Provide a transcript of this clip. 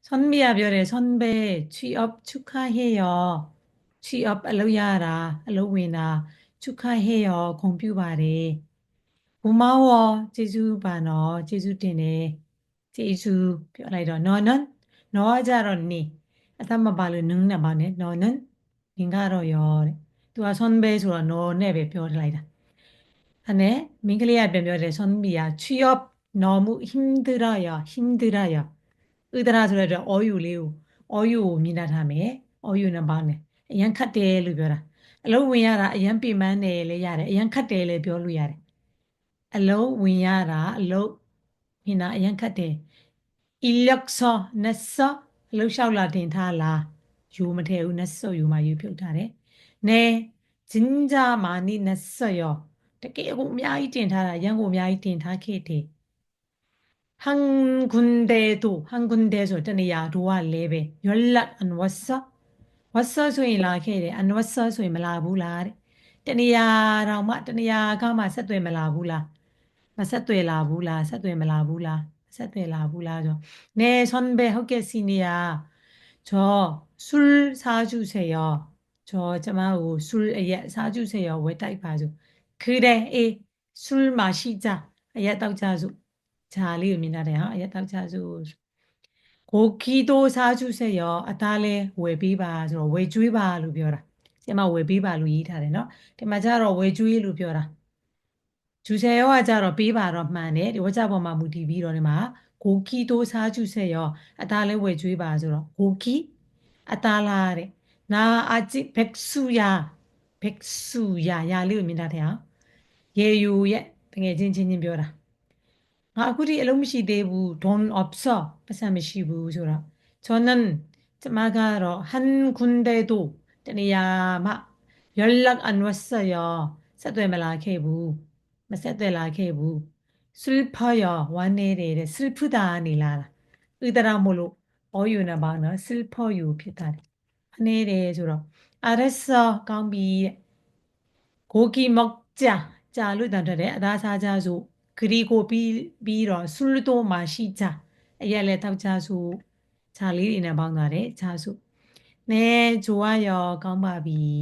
선미야별에 선배 취업 축하해 요. 취업 알로야라 알로웨나 축하해 요. 공뷰바레 고마워 제주 바너 제주 때네 제주 뼈라이더 너는 너자러니 아담마 발로 능나 바네 너는 링가로 요. 또아 선배소라 너네 배 뼈라이 다. 안에 민글리아 변별에 선미야 취업 너무 힘들어 요. 힘들어 요. ဥဒရာဆိုတဲ့အောယူလေးကိုအောယူကိုမြင်တတ်ထားမယ်အောယူနဲ့ပေါင်းတယ်အရန်ခတ်တယ်လို့ပြောတာအလုံးဝင်ရတာအရန်ပြမန်းတယ်လည်းရတယ်အရန်ခတ်တယ်လည်းပြောလို့ရတယ်အလုံးဝင်ရတာအလုံးဟိနာအရန်ခတ်တယ် ilyakso nasso အလုံးလျှောက်လာတင်ထားလားယူမထည့်ဘူး nasso ယူမှယူဖြုတ်ထားတယ်နဲဂျင်ဂျာမာနီ nasso ရောတကယ်ကိုအများကြီးတင်ထားတာရန်ကိုအများကြီးတင်ထားခဲ့တယ် 한 군데도 한 군데서 뜨는 야루와 레베 연락 안 왔 어? 왔어 소리 라케래 안 왔어 소리 말아보라 뜨는 야라마 뜨는 야가 마 셋돼 말아보라 마 셋돼 라보라 셋돼 말아보라 셋돼 라보라 저네 선배 허게 시니야 저 술 사주세요 저 저마오 술예 사주세요 왜 따이파죠 그래 에술 마시자 예 떡자주 ဂျာလေးကိုမြင်ရတယ်ဟာအရက်တောက်ကြစို့ကိုကီတိုစားကျုဆက်ရောအသားလဲဝယ်ပေးပါဆိုတော့ဝယ်ကျွေးပါလို့ပြောတာဆရာမဝယ်ပေးပါလို့ရေးထားတယ်เนาะဒီမှာကျတော့ဝယ်ကျွေးလို့ပြောတာဂျူဆယ်ရောကကျတော့ပေးပါတော့မှန်တယ်ဒီဝါကြပေါ်မှာမူတည်ပြီးတော့ဒီမှာကိုကီတိုစားကျုဆက်ရောအသားလဲဝယ်ကျွေးပါဆိုတော့ကိုကီအသားလားတဲ့နာအာဂျီဘက်ဆူယာဘက်ဆူယာယာလေးကိုမြင်တတ်တယ်ဟာရေယူရဲ့တကယ်ချင်းချင်းချင်းပြောတာ ငါအခုထိအလုံးမရှိသေးဘူး don't observe ပတ်စံမရှိဘူးဆိုတော့ 저는 ကျမကတော့한 군데도တနေရာမှ 연락 안 왔어요 ဆက်သွယ်မလာခဲ့ဘူးမဆက်သွယ်လာခဲ့ဘူး 슬퍼요 ဝမ်းနေတယ်တဲ့ 슬프다 နေလာတာဥဒရာမို့လို့အောယူနေပါနော် 슬퍼요 ဖြစ်တာတယ်အနေတယ်ဆိုတော့ 알았어 ကောင်းပြီတဲ့ 고기 먹자 ကြာလို့တန်ထွက်တယ်အသားစားကြစို့ 그리고 비, 비러 술도 마시자 အရက်လည်းတောက်ကြစို့ဂျာလေးတွေနဲ့ပေါင်းသွားတယ်ဂျာစို့네 좋아요 ကောင်းပါပြီ